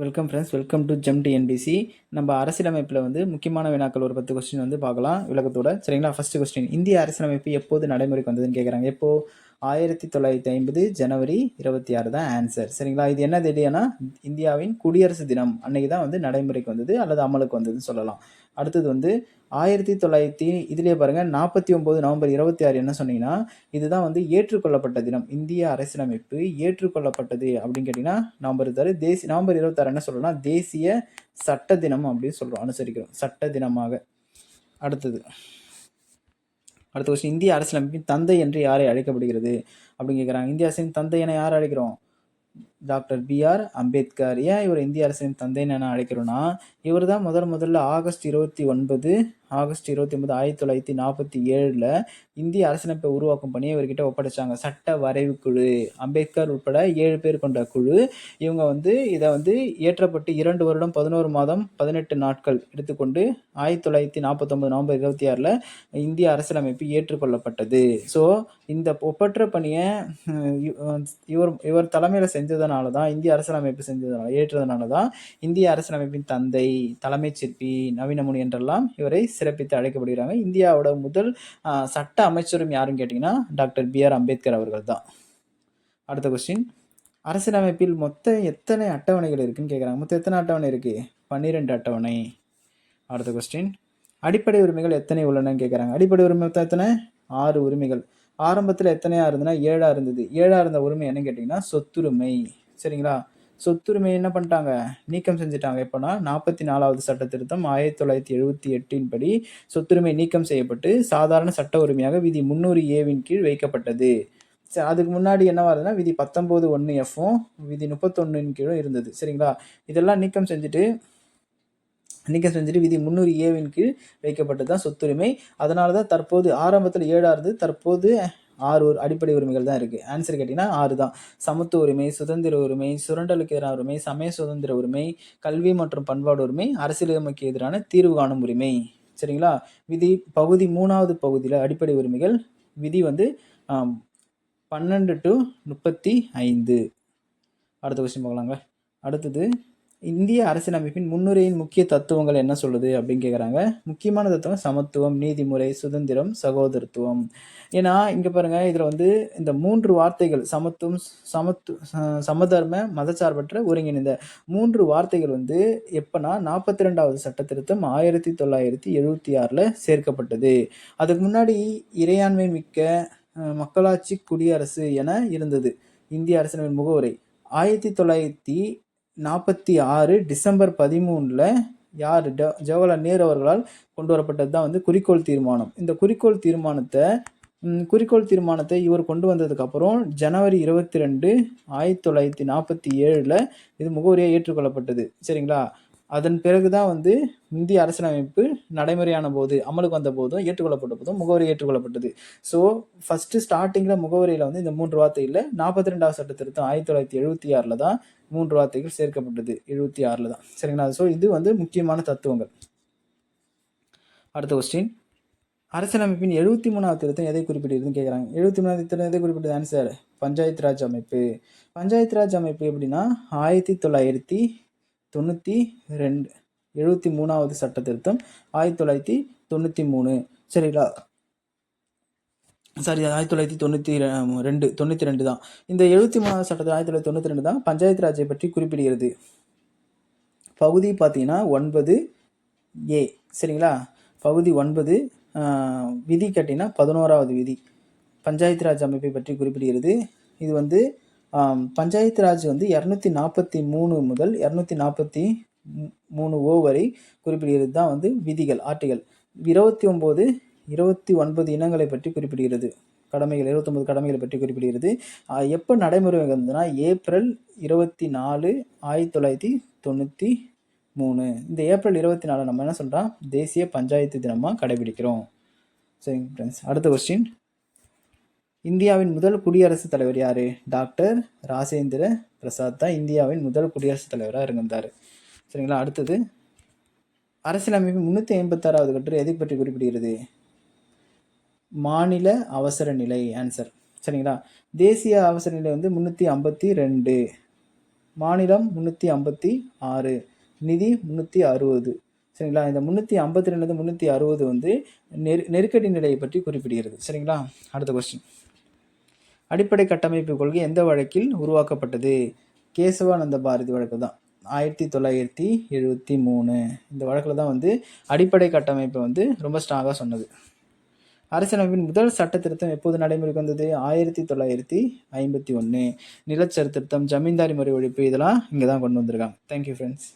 Welcome friends welcome to gem TNPSC நம்ம அரசியலமைப்பில் வந்து முக்கியமான வினாக்கள் ஒரு பத்து கொஸ்டின் வந்து பார்க்கலாம் விளக்கத்தோட. சரிங்களா? ஃபர்ஸ்ட் கொஸ்டின் இந்திய அரசியலமைப்பு எப்போது நடைமுறைக்கு வந்ததுன்னு கேட்குறாங்க எப்போது ஆயிரத்தி தொள்ளாயிரத்தி ஐம்பது ஜனவரி இருபத்தி ஆறு தான் ஆன்சர் சரிங்களா? இது என்ன தேதியானா? இந்தியாவின் குடியரசு தினம். அன்னைக்கு தான் வந்து நடைமுறைக்கு வந்தது அல்லது அமலுக்கு வந்ததுன்னு சொல்லலாம். அடுத்தது வந்து ஆயிரத்தி தொள்ளாயிரத்தி இதிலே பாருங்கள் நாற்பத்தி ஒம்பது நவம்பர் இருபத்தி ஆறு என்ன சொன்னீங்கன்னா இதுதான் வந்து ஏற்றுக்கொள்ளப்பட்ட தினம். இந்திய அரசியலமைப்பு ஏற்றுக்கொள்ளப்பட்டது அப்படின்னு கேட்டிங்கன்னா நவம்பர் இருபத்தாறு தேசிய நவம்பர் இருபத்தாறு என்ன சொல்கிறோம்னா தேசிய சட்ட தினம் அப்படின்னு சொல்கிறோம் அனுசரிக்கிறோம் சட்ட தினமாக. அடுத்தது அடுத்த கொஸ்டின் இந்திய அரசியலமைப்பின் தந்தை என்று யாரை அழைக்கப்படுகிறது அப்படின்னு கேட்குறாங்க இந்திய அரசின் தந்தை என யார் அழைக்கிறோம்? Doctor BR Ambedkar. ஏன் இவர் இந்திய அரசின் தந்தைன்னு என அழைக்கிறோன்னா இவர் தான் முதல் முதல்ல ஆகஸ்ட் இருபத்தி ஒன்பது ஆகஸ்ட் இருபத்தி ஒன்பது ஆயிரத்தி தொள்ளாயிரத்தி நாற்பத்தி ஏழில் இந்திய அரசியலமைப்பை உருவாக்கும் பணியை இவர்கிட்ட ஒப்படைச்சாங்க. சட்ட வரைவு குழு அம்பேத்கர் உட்பட ஏழு பேர் கொண்ட குழு. இவங்க வந்து இதை வந்து இயற்றப்பட்டு இரண்டு வருடம் பதினோரு மாதம் பதினெட்டு நாட்கள் எடுத்துக்கொண்டு ஆயிரத்தி தொள்ளாயிரத்தி நாற்பத்தொம்பது நவம்பர் இருபத்தி ஆறில் இந்திய அரசியலமைப்பு ஏற்றுக்கொள்ளப்பட்டது. ஸோ இந்த ஒப்பற்ற பணியை இவர் இவர் தலைமையில் செஞ்சதுனால தான் இந்திய அரசியலமைப்பு செஞ்சதுனால ஏற்றதுனால தான் இந்திய அரசியலமைப்பின் தந்தை தலைமைச் சிற்பி நவீனமுனி என்றெல்லாம் இவரை சிறப்பித்து அழைக்கப்படுகிறாங்க. இந்தியாவோட முதல் சட்ட அமைச்சரும் யாருன்னு கேட்டிங்கன்னா டாக்டர் பி ஆர் அம்பேத்கர் அவர்கள் தான் அடுத்த கொஸ்டின் அரசியலமைப்பில் மொத்தம் எத்தனை அட்டவணைகள் இருக்குன்னு கேட்குறாங்க மொத்தம் எத்தனை அட்டவணை இருக்குது பன்னிரெண்டு அட்டவணை. அடுத்த கொஸ்டின் அடிப்படை உரிமைகள் எத்தனை உள்ளனன்னு கேட்குறாங்க அடிப்படை உரிமை மொத்தம் எத்தனை? ஆறு உரிமைகள். ஆரம்பத்தில் எத்தனையா இருந்ததுன்னா ஏழா இருந்தது. ஏழா இருந்த உரிமை என்னன்னு கேட்டிங்கன்னா சொத்துரிமை. சரிங்களா? சொத்துரிமை என்ன பண்ணிட்டாங்க? நீக்கம் செஞ்சுட்டாங்க. எப்போனா நாற்பத்தி நாலாவது சட்ட திருத்தம் ஆயிரத்தி தொள்ளாயிரத்தி எழுபத்தி எட்டின் படி சொத்துரிமை நீக்கம் செய்யப்பட்டு சாதாரண சட்ட உரிமையாக விதி முன்னூறு ஏவின் கீழ் வைக்கப்பட்டது. சரி அதுக்கு முன்னாடி என்னவா இருந்ததுன்னா விதி பத்தொம்போது ஒன்று எஃப்பும் விதி முப்பத்தொன்னின் கீழும் இருந்தது. சரிங்களா? இதெல்லாம் நீக்கம் செஞ்சுட்டு நீக்கம் செஞ்சுட்டு விதி முன்னூறு ஏவின் கீழ் வைக்கப்பட்டது தான் சொத்துரிமை. அதனால தான் தற்போது ஆரம்பத்தில் ஏழாக இருந்து தற்போது ஆறு ஒரு அடிப்படை உரிமைகள் தான் இருக்குது ஆன்சர் கேட்டிங்கன்னா ஆறு தான் சமத்துவ உரிமை சுதந்திர உரிமை சுரண்டலுக்கு எதிரான உரிமை சமய சுதந்திர உரிமை கல்வி மற்றும் பண்பாடு உரிமை அரசியலமைக்கு எதிரான தீர்வு காணும் உரிமை. சரிங்களா? விதி பகுதி மூணாவது பகுதியில் அடிப்படை உரிமைகள் விதி வந்து பன்னெண்டு டு முப்பத்தி ஐந்து. அடுத்த கொஸ்டின் பார்க்கலாங்க. அடுத்தது இந்திய அரசியலமைப்பின் முன்னுரையின் முக்கிய தத்துவங்கள் என்ன சொல்லுது அப்படின்னு கேட்குறாங்க முக்கியமான தத்துவம் சமத்துவம் நீதிமுறை சுதந்திரம் சகோதரத்துவம். ஏன்னா இங்கே பாருங்க இதில் வந்து இந்த மூன்று வார்த்தைகள் சமத்துவம் சமத்து சமதர்ம மதச்சார்பற்ற ஒருங்கிணைந்த மூன்று வார்த்தைகள் வந்து எப்போனா நாற்பத்தி ரெண்டாவது சட்ட திருத்தம் ஆயிரத்தி தொள்ளாயிரத்தி எழுபத்தி ஆறில் சேர்க்கப்பட்டது. அதுக்கு முன்னாடி இறையாண்மை மிக்க மக்களாட்சி குடியரசு என இருந்தது. இந்திய அரசின் முகவுரை ஆயிரத்தி தொள்ளாயிரத்தி நாற்பத்தி ஆறு டிசம்பர் பதிமூணில் யார் ஜவஹர்லால் நேரு அவர்களால் கொண்டு வரப்பட்டது தான் வந்து குறிக்கோள் தீர்மானம். இந்த குறிக்கோள் தீர்மானத்தை குறிக்கோள் தீர்மானத்தை இவர் கொண்டு வந்ததுக்கப்புறம் ஜனவரி இருபத்தி ரெண்டு ஆயிரத்தி தொள்ளாயிரத்தி நாற்பத்தி ஏழில் இது முகவரியாக ஏற்றுக்கொள்ளப்பட்டது. சரிங்களா? அதன் பிறகு தான் வந்து இந்திய அரசியலமைப்பு நடைமுறையான போது அமலுக்கு வந்த போதும் ஏற்றுக்கொள்ளப்பட்ட போதும் முகவரி ஏற்றுக்கொள்ளப்பட்டது. ஸோ ஃபஸ்ட்டு ஸ்டார்டிங்கில் முகவரியில் வந்து இந்த மூன்று வார்த்தையில் நாற்பத்தி ரெண்டாவது சட்ட திருத்தம் ஆயிரத்தி தொள்ளாயிரத்தி எழுபத்தி ஆறில் தான் மூன்று வார்த்தைகள் சேர்க்கப்பட்டது. எழுபத்தி ஆறில் தான். சரிங்களா? ஸோ இது வந்து முக்கியமான தத்துவங்கள். அடுத்த கொஸ்டின் அரசியலமைப்பின் எழுபத்தி மூணாவது திருத்தம் எதை குறிப்பிட்டிருக்குன்னு கேட்குறாங்க எழுபத்தி மூணாவது திருத்தம் எதை குறிப்பிட்டது? ஆன்சர் பஞ்சாயத்து ராஜ் அமைப்பு. பஞ்சாயத்து ராஜ் அமைப்பு எப்படின்னா ஆயிரத்தி தொள்ளாயிரத்தி தொண்ணூற்றி ரெண்டு எழுபத்தி மூணாவது சட்ட திருத்தம் ஆயிரத்தி தொள்ளாயிரத்தி தொண்ணூற்றி மூணு. சரிங்களா? சாரி ஆயிரத்தி தொள்ளாயிரத்தி தொண்ணூற்றி ரெண்டு தொண்ணூற்றி ரெண்டு தான். இந்த எழுபத்தி மூணாவது சட்டத்தில் ஆயிரத்தி தொள்ளாயிரத்தி தொண்ணூற்றி ரெண்டு தான் பஞ்சாயத்து ராஜை பற்றி குறிப்பிடுகிறது. பகுதி பார்த்தீங்கன்னா ஒன்பது ஏ சரிங்களா? பகுதி ஒன்பது விதி கட்டினா பதினோராவது விதி. பஞ்சாயத்து ராஜ் அமைப்பை பற்றி குறிப்பிடுகிறது. இது வந்து பஞ்சாயத்து ராஜ் வந்து இரநூத்தி நாற்பத்தி மூணு முதல் இரநூத்தி நாற்பத்தி மூணு ஓ வரை குறிப்பிடுகிறது தான் வந்து விதிகள் ஆர்டிகள். இருபத்தி ஒம்பது இருபத்தி ஒன்பது இனங்களை பற்றி குறிப்பிடுகிறது. கடமைகள் இருபத்தொம்பது கடமைகளை பற்றி குறிப்பிடுகிறது. எப்போ நடைமுறை வந்ததுன்னா ஏப்ரல் இருபத்தி நாலு ஆயிரத்தி தொள்ளாயிரத்தி தொண்ணூற்றி மூணு. இந்த ஏப்ரல் இருபத்தி நாலு நம்ம என்ன சொல்கிறோம் தேசிய பஞ்சாயத்து தினமாக கடைபிடிக்கிறோம். சரிங்க ஃப்ரெண்ட்ஸ் அடுத்த கொஸ்டின் இந்தியாவின் முதல் குடியரசுத் தலைவர் யார்? டாக்டர் ராஜேந்திர பிரசாத் தான் இந்தியாவின் முதல் குடியரசுத் தலைவராக இருந்திருந்தார். சரிங்களா அடுத்தது. அரசியலமைப்பு முந்நூற்றி ஐம்பத்தாறாவது கட்டுரை எதை பற்றி குறிப்பிடுகிறது? மாநில அவசர நிலை ஆன்சர் சரிங்களா? தேசிய அவசர நிலை வந்து முந்நூற்றி ஐம்பத்தி ரெண்டு. மாநிலம் முந்நூற்றி ஐம்பத்தி ஆறு. நிதி முந்நூற்றி அறுபது. சரிங்களா? இந்த முந்நூற்றி ஐம்பத்தி ரெண்டு முந்நூற்றி அறுபது வந்து நெரு நெருக்கடி நிலையை பற்றி குறிப்பிடுகிறது. சரிங்களா? அடுத்த கொஸ்டின் அடிப்படை கட்டமைப்பு கொள்கை எந்த வழக்கில் உருவாக்கப்பட்டது? கேசவானந்த பாரதி வழக்கு தான். ஆயிரத்தி தொள்ளாயிரத்தி எழுபத்தி மூணு. இந்த வழக்கில் தான் வந்து அடிப்படை கட்டமைப்பை வந்து ரொம்ப ஸ்ட்ராங்காக சொன்னது. அரசியலமைப்பின் முதல் சட்ட திருத்தம் எப்போது நடைமுறைக்கு வந்தது? ஆயிரத்தி தொள்ளாயிரத்தி ஐம்பத்தி ஒன்று நிலச்சரித்திருத்தம் ஜமீன்தாரி முறை ஒழிப்பு இதெல்லாம் இங்கே தான் கொண்டு வந்திருக்காங்க. Thank you friends